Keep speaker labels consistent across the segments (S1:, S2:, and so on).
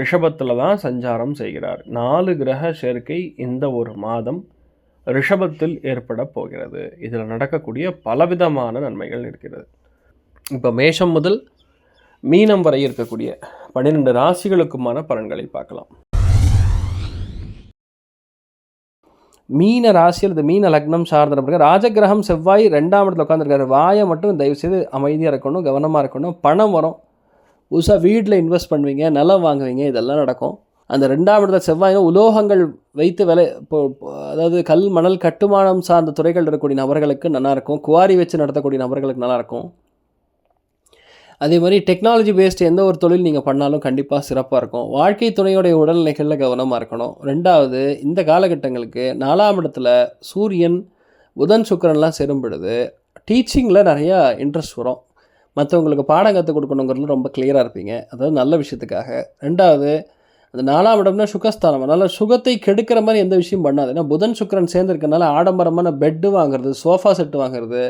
S1: ரிஷபத்தில் தான் சஞ்சாரம் செய்கிறார். நாலு கிரக சேர்க்கை இந்த ஒரு மாதம் ரிஷபத்தில் ஏற்பட போகிறது. இதில் நடக்கக்கூடிய பலவிதமான நன்மைகள் இருக்கிறது. இப்போ மேஷம் முதல் மீனம் வரை இருக்கக்கூடிய பன்னிரெண்டு ராசிகளுக்குமான பலன்களை பார்க்கலாம். மீன ராசி அல்லது மீன லக்னம் சார்ந்த நபர்கள் ராஜகிரகம் செவ்வாய் ரெண்டாம் இடத்துல உட்காந்துருக்காரு வாயை மட்டும் தயவு செய்து அமைதியாக இருக்கணும் கவனமாக இருக்கணும். பணம் வரும். புதுசாக வீட்டில் இன்வெஸ்ட் பண்ணுவீங்க நிலம் வாங்குவீங்க இதெல்லாம் நடக்கும். அந்த ரெண்டாம் இடத்துல செவ்வாய் உலோகங்கள் வைத்து விலை அதாவது கல் மணல் கட்டுமானம் சார்ந்த துறைகள் இருக்கக்கூடிய நபர்களுக்கு நல்லாயிருக்கும் குவாரி வச்சு நடத்தக்கூடிய நபர்களுக்கு நல்லாயிருக்கும் அதே மாதிரி டெக்னாலஜி பேஸ்டு எந்த ஒரு தொழில் நீங்கள் பண்ணாலும் கண்டிப்பாக சிறப்பாக இருக்கும். வாழ்க்கை துணையுடைய உடல்நிலைகளில் கவனமாக இருக்கணும். ரெண்டாவது இந்த காலகட்டங்களுக்கு நாலாம் இடத்துல சூரியன் புதன் சுக்கரன்லாம் சேரும் பொழுது டீச்சிங்கில் நிறையா இன்ட்ரெஸ்ட் வரும். மற்றவங்களுக்கு பாடம் கற்றுக் கொடுக்கணுங்கிறதுல ரொம்ப கிளியராக இருப்பீங்க. அதாவது நல்ல விஷயத்துக்காக. ரெண்டாவது அந்த நாலாம் இடம்னா சுகஸ்தானம். அதனால் சுகத்தை கெடுக்கிற மாதிரி எந்த விஷயம் பண்ணாது. ஏன்னா புதன் சுக்கிரன் சேர்ந்துருக்கனால ஆடம்பரமான பெட்டு வாங்குறது சோஃபா செட்டு வாங்குறது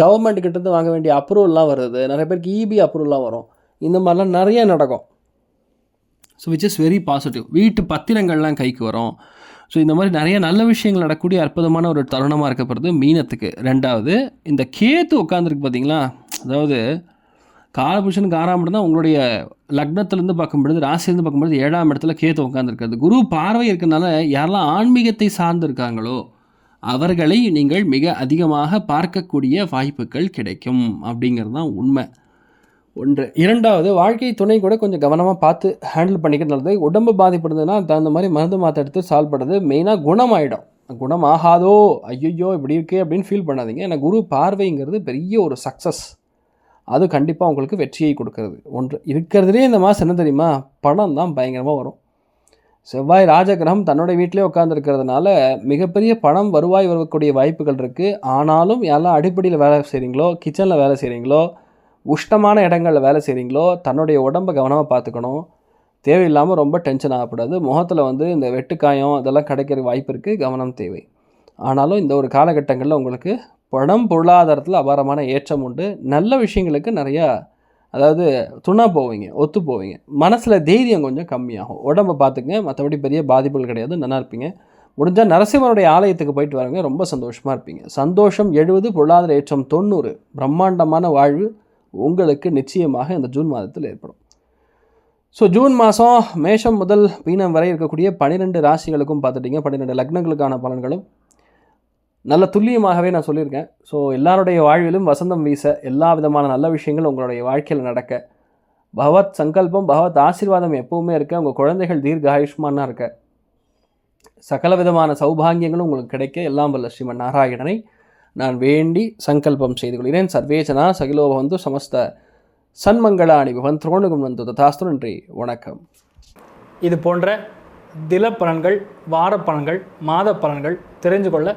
S1: கவர்மெண்ட் கிட்டேருந்து வாங்க வேண்டிய அப்ரூவல்லாம் வருது. நிறைய பேருக்கு இபி அப்ரூவல்லாம் வரும். இந்த மாதிரிலாம் நிறைய நடக்கும். So which is very positive வீட்டு பத்திரங்கள்லாம் கைக்கு வரும். ஸோ இந்த மாதிரி நிறைய நல்ல விஷயங்கள் நடக்கக்கூடிய அற்புதமான ஒரு தருணமாக இருக்கப்படுறது மீனத்துக்கு. ரெண்டாவது இந்த கேத்து உட்காந்துருக்கு பார்த்தீங்களா அதாவது காலபுஷனுக்கு ஆறாம் இடம் தான் உங்களுடைய லக்னத்திலேருந்து பார்க்கும்பொழுது ராசியிலேருந்து பார்க்கும்பொழுது ஏழாம் இடத்துல கேத்து உட்காந்துருக்கிறது குரு பார்வை இருக்கிறதுனால யாரெல்லாம் ஆன்மீகத்தை சார்ந்து இருக்காங்களோ அவர்களை நீங்கள் மிக அதிகமாக பார்க்கக்கூடிய வாய்ப்புகள் கிடைக்கும். அப்படிங்கிறது தான் உண்மை. ஒன்று. இரண்டாவது வாழ்க்கை துணை கூட கொஞ்சம் கவனமாக பார்த்து ஹேண்டில் பண்ணிக்கிறது நல்லது. உடம்பு பாதிப்படுதுன்னா தகுந்த மாதிரி மருந்து மாற்ற எடுத்து சால்வ் பண்ணுறது மெயினாக குணமாயிடும். குணம் ஆகாதோ ஐயோ இப்படி இருக்கே அப்படின்னு ஃபீல் பண்ணாதீங்க. ஏன்னா குரு பார்வைங்கிறது பெரிய ஒரு சக்ஸஸ் அது கண்டிப்பாக உங்களுக்கு வெற்றியை கொடுக்கறது. ஒன்று இருக்கிறதுலே இந்த மாதம் என்ன தெரியுமா? பணம் தான் பயங்கரமாக வரும். செவ்வாய் ராஜகிரகம் தன்னோட வீட்டிலே உட்காந்துருக்கிறதுனால மிகப்பெரிய பணம் வருவாய் வரக்கூடிய வாய்ப்புகள் இருக்குது ஆனாலும் யாரெல்லாம் அடிப்படையில் வேலை செய்கிறீங்களோ கிச்சனில் வேலை செய்கிறீங்களோ உஷ்டமான இடங்களில் வேலை செய்கிறீங்களோ தன்னுடைய உடம்பை கவனமாக பார்த்துக்கணும். தேவையில்லாமல் ரொம்ப டென்ஷன் ஆகக்கூடாது. முகத்தில் வந்து இந்த வெட்டுக்காயம் இதெல்லாம் கிடைக்கிற வாய்ப்பு இருக்குது கவனம் தேவை. ஆனாலும் இந்த ஒரு காலகட்டங்களில் உங்களுக்கு பணம் பொருளாதாரத்தில் அபாரமான ஏற்றம் உண்டு. நல்ல விஷயங்களுக்கு நிறையா அதாவது துணா போவீங்க ஒத்து போவீங்க. மனசில் தைரியம் கொஞ்சம் கம்மியாகும். உடம்பை பார்த்துங்க மற்றபடி பெரிய பாதிப்புகள் கிடையாது. நல்லா இருப்பீங்க. முடிஞ்சால் நரசிம்மருடைய ஆலயத்துக்கு போயிட்டு வரவங்க ரொம்ப சந்தோஷமாக இருப்பீங்க. சந்தோஷம் எழுபது பொருளாதார ஏற்றம் தொண்ணூறு. பிரம்மாண்டமான வாழ்வு உங்களுக்கு நிச்சயமாக இந்த ஜூன் மாதத்தில் ஏற்படும். ஸோ ஜூன் மாதம் மேஷம் முதல் மீனம் வரை இருக்கக்கூடிய பன்னிரெண்டு ராசிகளுக்கும் பார்த்துட்டிங்க. பன்னிரெண்டு லக்னங்களுக்கான பலன்களும் நல்ல துல்லியமாகவே நான் சொல்லியிருக்கேன். ஸோ எல்லாருடைய வாழ்விலும் வசந்தம் வீச எல்லா விதமான நல்ல விஷயங்களும் உங்களுடைய வாழ்க்கையில் நடக்க பகவத் சங்கல்பம் பகவத் ஆசீர்வாதம் எப்பவுமே இருக்க உங்கள் குழந்தைகள் தீர்க்க ஆயுஷ்மானாக இருக்க சகல விதமான சௌபாகியங்களும் உங்களுக்கு கிடைக்க. எல்லாம் வல்ல ஸ்ரீமன் நாராயணனை நான் வேண்டி சங்கல்பம் செய்து கொள்கிறேன். சர்வேஜனா சகிலோபவந்து சமஸ்த சன்மங்களாணி பவன் துரோணுகம் வந்து ததாஸ்து நன்றி. வணக்கம்.
S2: இது போன்ற தில பலன்கள் வார பலன்கள் மாத பலன்கள் தெரிஞ்சு கொள்ள